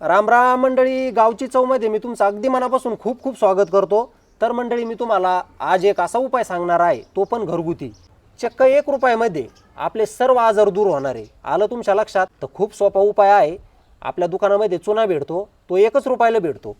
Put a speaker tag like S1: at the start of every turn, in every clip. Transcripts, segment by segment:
S1: राम राम मंडळी गावची चौमध्ये मी तुमचं अगदी मनापासून खूप खूप स्वागत करतो. तर मंडळी मी तुम्हाला आज एक असा उपाय सांगणार आहे तो पण घरगुती. चक्क एक रुपयामध्ये आपले सर्व आजार दूर होणार आहे. आलं तुमच्या लक्षात? तर खूप सोपा उपाय आहे. आपल्या दुकानामध्ये चुना भेटतो तो एकच रुपयाला भेटतो.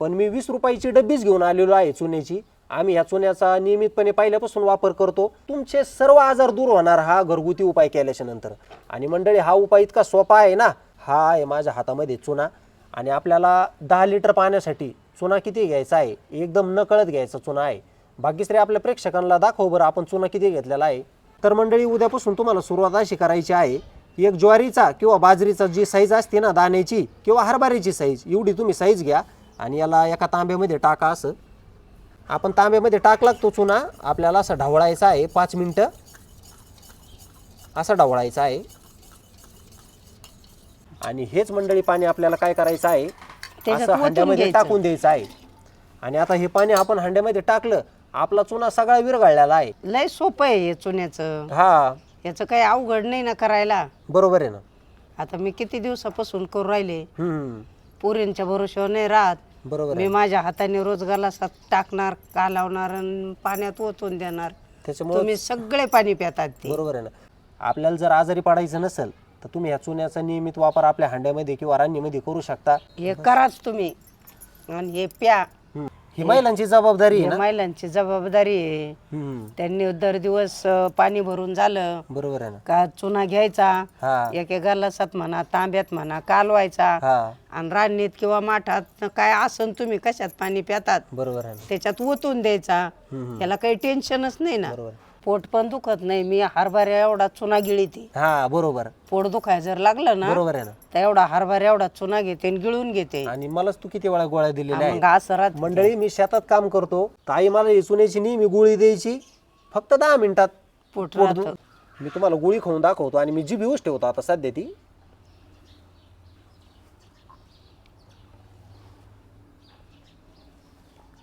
S1: पण मी वीस रुपयाची डब्बीच घेऊन आलेलो आहे चुन्याची. आम्ही या चुन्याचा नियमितपणे पहिल्यापासून वापर करतो. तुमचे सर्व आजार दूर होणार हा घरगुती उपाय केल्याच्यानंतर. आणि मंडळी हा उपाय इतका सोपा आहे ना? हा आहे माझ्या हातामध्ये चुना. आणि आपल्याला दहा लिटर पाण्यासाठी चुना किती घ्यायचा आहे? एकदम नकळत घ्यायचा चुना आहे. भाग्यश्री आपल्या प्रेक्षकांना दाखव बरं आपण चुना किती घेतलेला आहे? तर मंडळी उद्यापासून तुम्हाला सुरुवात अशी करायची आहे एक ज्वारीचा किंवा बाजरीचा जी साईज असते ना दाण्याची किंवा हरभऱ्याची साईज एवढी तुम्ही साईज घ्या आणि याला एका तांब्यामध्ये टाका असं. आपण तांब्यामध्ये टाकला तो चुना आपल्याला असं ढवळायचा आहे पाच मिनटं. असं ढवळायचा आहे. आणि हेच मंडळी पाणी आपल्याला काय करायचं आहे? असं हांड्यामध्ये. टाकून द्यायचं आहे. आणि आता हे पाणी आपण हांड्यामध्ये टाकलं आपला चुना सगळा विरघळलेला आहे.
S2: लय सोपं आहे हे चुन्याचं.
S1: हा.
S2: याचं काही अवघड नाही ना करायला.
S1: बरोबर आहे ना.
S2: आता मी किती दिवसापासून करू राहिले?
S1: हम्म.
S2: पोरींच्या भरोश्यावर नाही राहत.
S1: बरोबर
S2: मी
S1: आहे
S2: माझ्या हाताने रोज गलासात टाकणार कालवणार आणि पाण्यात ओतून देणार.
S1: त्याच्यामुळे
S2: तुम्ही सगळे पाणी पितात ते.
S1: बरोबर आहे ना. आपल्याला जर आजारी पडायचं नसेल तर तुम्ही या चुन्याचा नियमित वापर आपल्या हांड्यामध्ये किंवा रान्नीमध्ये करू शकता.
S2: हे कराच तुम्ही. आणि हे प्या.
S1: ही महिलांची जबाबदारी आहे
S2: हे
S1: ना?
S2: महिलांची जबाबदारी आहे.
S1: हम्म.
S2: त्यांनी दर दिवस अं, पाणी भरून झालं.
S1: बरोबर आहे ना?
S2: का चुना घ्यायचा
S1: हा.
S2: एक एक गलासात म्हणा तांब्यात म्हणा कालवायचा.
S1: हा.
S2: आणि रान्नीत किंवा माठात काय असन तुम्ही कशात पाणी पितात
S1: बरोबर आहे ना?
S2: त्याच्यात ओतून द्यायचा.
S1: हम्म.
S2: याला काही टेन्शनच नाही ना?
S1: बरोबर
S2: पोट पण दुखत नाही. मी हरभऱ्या एवढा चुना गिळीते
S1: हा बरोबर.
S2: पोट दुखाय जर लागलं ना
S1: बरोबर आहे ना.
S2: तर एवढा हरभरा एवढा चुना घेते आणि गिळून घेते.
S1: आणि मलाच तू किती वेळा गोळ्या दिलेल्या
S2: मग
S1: आहेत.
S2: असं राहत.
S1: मंडळी मी शेतात काम करतो. ताई मला ही चुन्याची नेहमी गोळी द्यायची. फक्त दहा मिनिटात
S2: पोट
S1: पोट
S2: राहतं.
S1: दु- मी तुम्हाला गोळी खाऊन दाखवतो आणि मी जी भिवूच ठेवतो आता सध्या ती.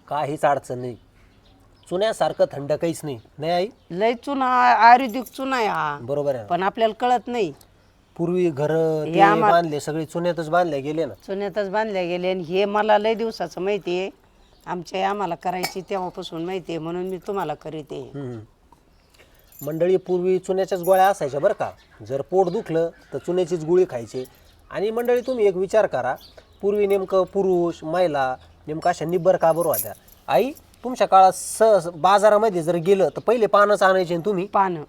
S1: काहीच अडचण नाही. चुन्यासारखं थंड काहीच नाही. नाही आई?
S2: लय चुना आयुर्वेदिक चुना आहे हा.
S1: बरोबर आहे ना?
S2: पण आपल्याला कळत नाही.
S1: पूर्वी घर
S2: हे आम्हा-
S1: बांधले सगळे चुन्यातच बांधले गेले ना.
S2: चुन्यातच बांधल्या गेले आणि हे मला लय दिवसाचं माहिती आहे. आमच्या आम्हाला करायची तेव्हापासून माहिती आहे म्हणून मी तुम्हाला करीते
S1: हम्म. मंडळी पूर्वी चुन्याच्याच गोळ्या असायच्या बरं का? जर पोट दुखलं तर चुन्याचीच गोळी खायची. आणि मंडळी तुम्ही एक विचार करा. पूर्वी नेमकं पुरुष महिला नेमकं अशा निब्बर का बरं होत्या. आई तुमच्या काळात स बाजारामध्ये जर गेलं तर पहिले पानच आणायचे आणि तुम्ही?
S2: पानं.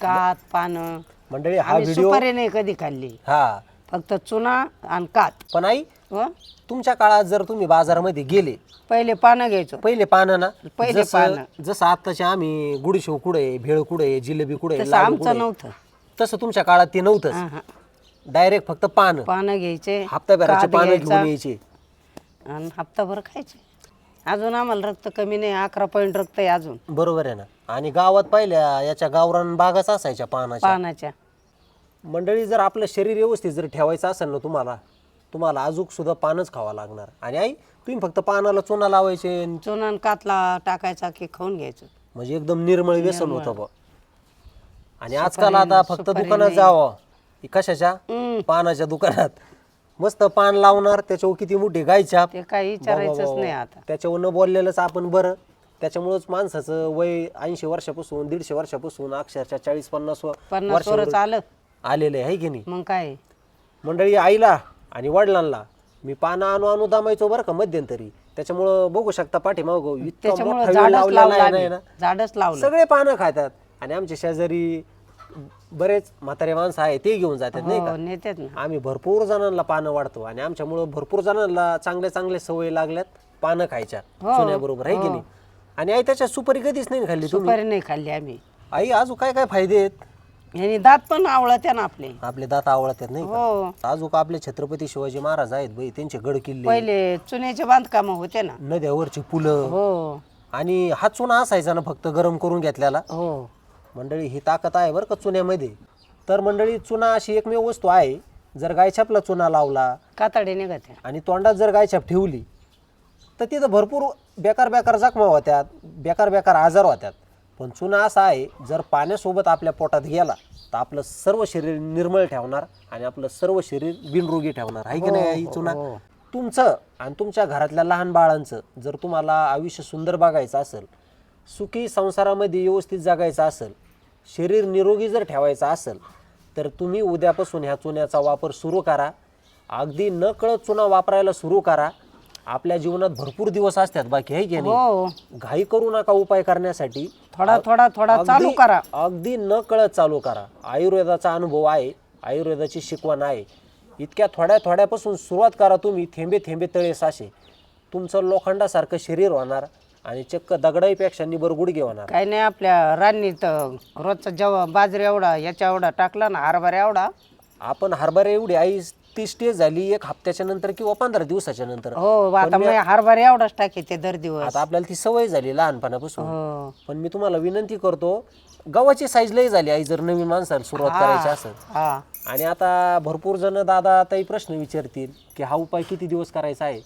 S2: कात पानं.
S1: मंडळी हा
S2: आम्ही
S1: व्हिडिओ
S2: सुपारी नाही कधी खाल्ली.
S1: हा.
S2: फक्त चुना आणि कात.
S1: पण आई
S2: व
S1: तुमच्या काळात जर तुम्ही बाजारामध्ये गेले
S2: पहिले पानं घ्यायचो.
S1: पहिले पानं ना.
S2: पहिले
S1: जसं
S2: पानं.
S1: जसं आत्ताचे आम्ही गुडशेव कुठे भेळ कुठे जिलेबी
S2: तसं
S1: लाडू
S2: आमचं नव्हतं.
S1: तसं तुमच्या काळात ते नव्हतंच.
S2: हा, हा.
S1: डायरेक्ट फक्त पान.
S2: पानं घ्यायचे
S1: हप्ताभराचे
S2: कात
S1: पानं
S2: घ्यायचा
S1: घेऊन यायचे.
S2: आणि हप्ताभर खायचे. अजून आम्हाला रक्त कमी नाही अकरा पॉईंट रक्त आहे अजून.
S1: बरोबर आहे ना. आणि गावात पाहिल्या याच्या गावरान बागाच असायच्या पानाच्या.
S2: पानाच्या.
S1: मंडळी जर आपलं शरीर व्यवस्थित जर ठेवायचं असेल ना तुम्हाला तुम्हाला अजूक सुद्धा पानच खावं लागणार. आणि आई तुम्ही फक्त पानाला चुना लावायचे
S2: चुना आणि कातला टाकायचा की खाऊन घ्यायचं.
S1: म्हणजे एकदम निर्मळ व्यसन होतं बा. आणि आजकाल आता फक्त दुकानात. जावं. कशाच्या?
S2: हम्म,
S1: पानाच्या दुकानात. मस्त पान लावणार त्याच्यावर किती मोठी गायच्या.
S2: ते काही विचारायचंच नाही आता.
S1: त्याच्यावर न बोललेलंच आपण बरं. त्याच्यामुळंच माणसाचं वय ऐंशी वर्षापासून दीडशे वर्षापासून अक्षरशः चाळीस पन्नास व-
S2: पन्नास
S1: वर्षावर
S2: वरच आलं.
S1: आलेलं आहे की नाही?
S2: मग काय?
S1: मंडळी आईला आणि वडिलांना मी पानं आणू आणू दामायचो बरं का मध्यंतरी. त्याच्यामुळं बघू शकता पाठीमाग
S2: त्याच्यामुळे झाडच लावलं.
S1: सगळे पानं खातात. आणि आमच्या शेजारी बरेच म्हातारे माणसं आहे ते घेऊन जातात नाही का?
S2: हो नेतात ना.
S1: आम्ही भरपूर जणांना पानं वाढतो आणि आमच्यामुळं भरपूर जणांना चांगल्या चांगल्या सवयी लागल्यात पानं खायच्या.
S2: हो.
S1: सोन्याबरोबर आहे की नाही? आणि आई त्याच्या सुपारी कधीच नाही खाल्ली तुम्ही?
S2: सुपारी नाही खाल्ली आम्ही.
S1: आई अजून काय काय फायदे आहेत?
S2: यांनी दात पण आवळत ना आपले.
S1: आपले दात आवडतात नाही का?
S2: हो.
S1: अजून आपले छत्रपती शिवाजी महाराज आहेत बाई त्यांचे गड किल्ले.
S2: पहिले चुन्याचे बांधकाम होते ना.
S1: नद्यावरची पुलं.
S2: हो.
S1: आणि हा चुना असायचा ना फक्त गरम करून घेतल्याला?
S2: हो.
S1: मंडळी ही ताकद आहे बरं का चुन्यामध्ये. तर मंडळी चुना अशी एकमेव वस्तू आहे. जर गायछापला चुना लावला
S2: कातडे निघत.
S1: आणि तोंडात जर गायछाप ठेवली तर तिथं भरपूर बेकार बेकार जखमा होत्यात बेकार बेकार आजार होत्यात. पण चुना असा आहे जर पाण्यासोबत आपल्या पोटात गेला तर आपलं सर्व शरीर निर्मळ ठेवणार आणि आपलं सर्व शरीर बिनरोगी ठेवणार. आहे की नाही आई चुना? तुमचं आणि तुमच्या घरातल्या लहान बाळांचं जर तुम्हाला आयुष्य सुंदर बघायचं असेल सुखी संसारामध्ये व्यवस्थित जगायचं असेल शरीर निरोगी जर ठेवायचं असेल तर तुम्ही उद्यापासून ह्या चुन्याचा वापर सुरू करा. अगदी न कळत चुना वापरायला सुरू करा. आपल्या जीवनात भरपूर दिवस असतात बाकी आहे की नाही?
S2: हो.
S1: घाई करू नका उपाय करण्यासाठी.
S2: थोडा थोडा थोडा चालू
S1: अगदी-
S2: करा.
S1: अगदी न कळत चालू करा. आयुर्वेदाचा अनुभव आहे. आयुर्वेदाची शिकवण आहे. इतक्या थोड्या थोड्यापासून सुरुवात करा तुम्ही. थेंबे थेंबे तळे साशे. तुमचं लोखंडासारखं शरीर होणार. आणि चक्क दगडाईपेक्षा निबर गुडघे होणार.
S2: काही नाही आपल्या रान्नीत रोजचा जेव्हा बाजरी एवढा याच्या एवढा टाकला ना हरभरा एवढा.
S1: आपण हरभरे एवढी आई ती स्टेज झाली एक हप्त्याच्या नंतर किंवा पंधरा दिवसाच्या नंतर.
S2: हो आता मी हरभरा एवढाच टाके ते दर दिवस.
S1: आता आपल्याला ती सवय झाली लहानपणापासून.
S2: हो.
S1: पण मी तुम्हाला विनंती करतो गव्हाची साईज लई झाली आई जर नवीन माणसाला सुरुवात करायची असेल.
S2: हा.
S1: आणि आता भरपूर जण दादा आताही प्रश्न विचारतील की हा उपाय किती दिवस करायचा आहे?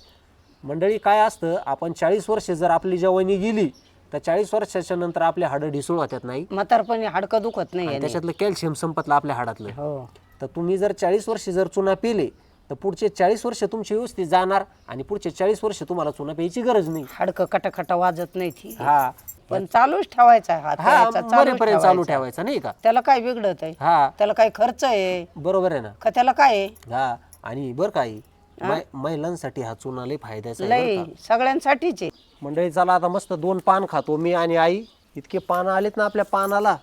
S1: मंडळी काय असतं आपण चाळीस वर्ष जर आपली जवानी गेली तर चाळीस वर्षाच्या नंतर आपले हाडं ढिसूळ होतात नाही?
S2: म्हातारपणी हाडकं दुखत नाही
S1: आणि
S2: याने.
S1: त्याच्यातलं कॅल्शियम संपतलं आपल्या हाडातलं.
S2: हो.
S1: तर तुम्ही जर चाळीस वर्ष जर चुना पिले तर पुढचे चाळीस वर्ष तुमची व्यवस्थित जाणार आणि पुढचे चाळीस वर्ष तुम्हाला चुना प्यायची गरज नाही.
S2: हाडकं कटाकटा वाजत नाही ती.
S1: हा.
S2: पण चालूच ठेवायचा
S1: हा
S2: चालूच
S1: मरेपर्यंत चालू
S2: ठेवायचा.
S1: ठेवायचा नाही का?
S2: त्याला काय बिघडत आहे?
S1: हा.
S2: त्याला काय खर्च आहे?
S1: बरोबर आहे ना.
S2: का त्याला काय आहे?
S1: हा. आणि बरं काही महिलांसाठी हा चुना लई फायद्याचा आहे
S2: लय. सगळ्यांसाठीच आहे.
S1: मंडळी चला आता मस्त दोन पान खातो मी आणि आई. इतके पानं आलेत ना आपल्या पानाला.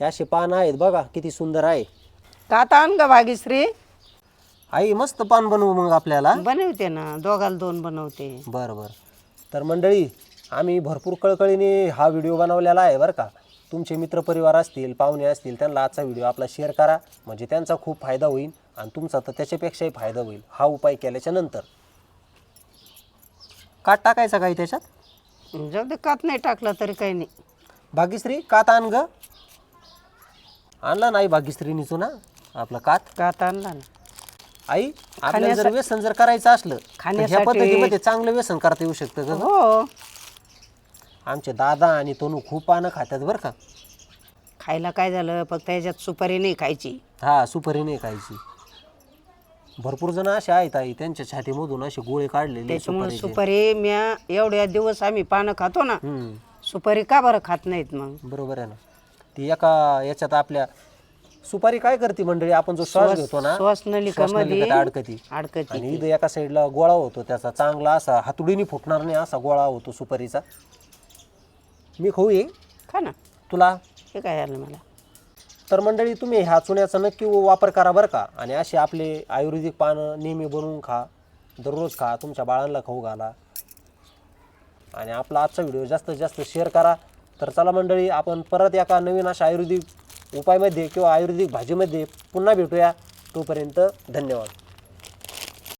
S1: हे असे पानं आहेत बघा किती सुंदर आहे.
S2: का आता आण ग भाग्यश्री
S1: आई मस्त पान बनवू मग आपल्याला.
S2: बनवते ना दोघाला दोन बनवते.
S1: बरं बरं. तर मंडळी आम्ही भरपूर कळकळीने हा व्हिडिओ बनवलेला आहे बरं का. तुमचे मित्रपरिवार असतील पाहुणे असतील त्यांना आजचा व्हिडिओ आपला शेअर करा. म्हणजे त्यांचा खूप फायदा होईल. आणि तुमचा तर त्याच्यापेक्षाही फायदा होईल. हा उपाय केल्याच्यानंतर. काट टाकायचा काही त्याच्यात?
S2: जाऊ दे कात नाही टाकला तरी काही नाही.
S1: भाग्यश्री कात आण ग. आणला नाही भाग्यश्रीनी ना आपलं कात.
S2: कात आणला ना.
S1: आई आपल्याला जर व्यसन जर करायचं असलं तर ह्या
S2: खाण्यासाठी-
S1: पद्धतीमध्ये चांगलं व्यसन करता येऊ शकतं का
S2: हो.
S1: आमचे दादा आणि तनू खूप पानं खातात बरं का.
S2: खायला काय झालं? फक्त याच्यात सुपारी नाही खायची.
S1: हा सुपारी नाही खायची. भरपूर जण असे आहेत आई त्यांच्या छातीमधून असे गोळे काढलेले
S2: त्याच्यामुळे
S1: सुपारीचे.
S2: सुपारी म्या एवढ्या दिवस आम्ही पानं खातो ना
S1: हम्म.
S2: सुपारी का बरं खात नाहीत मग?
S1: बरोबर आहे ना. ती एका याच्यात आपल्या सुपारी काय करते मंडळी? आपण जो श्वास घेतो ना
S2: श्वासनलिकामध्ये
S1: श्वासनलिकात अडकती.
S2: अडकती
S1: आणि इथं एका साईडला गोळा होतो त्याचा चांगला असा हातुडीने फुटणार नाही असा गोळा होतो सुपारीचा. मी खाऊ ये.
S2: खा ना.
S1: तुला?
S2: हे काय झालं मला?
S1: तर मंडळी तुम्ही ह्या चुन्याचा नक्की वापर करा बरं का. आणि असे आपले आयुर्वेदिक पानं नेहमी बनवून खा. दररोज खा. तुमच्या बाळांना खाऊ घाला. आणि आपला आजचा व्हिडिओ जास्तीत जास्त शेअर करा. तर चला मंडळी आपण परत एका नवीन अशा आयुर्वेदिक उपायमध्ये किंवा आयुर्वेदिक भाजीमध्ये पुन्हा भेटूया. तोपर्यंत धन्यवाद.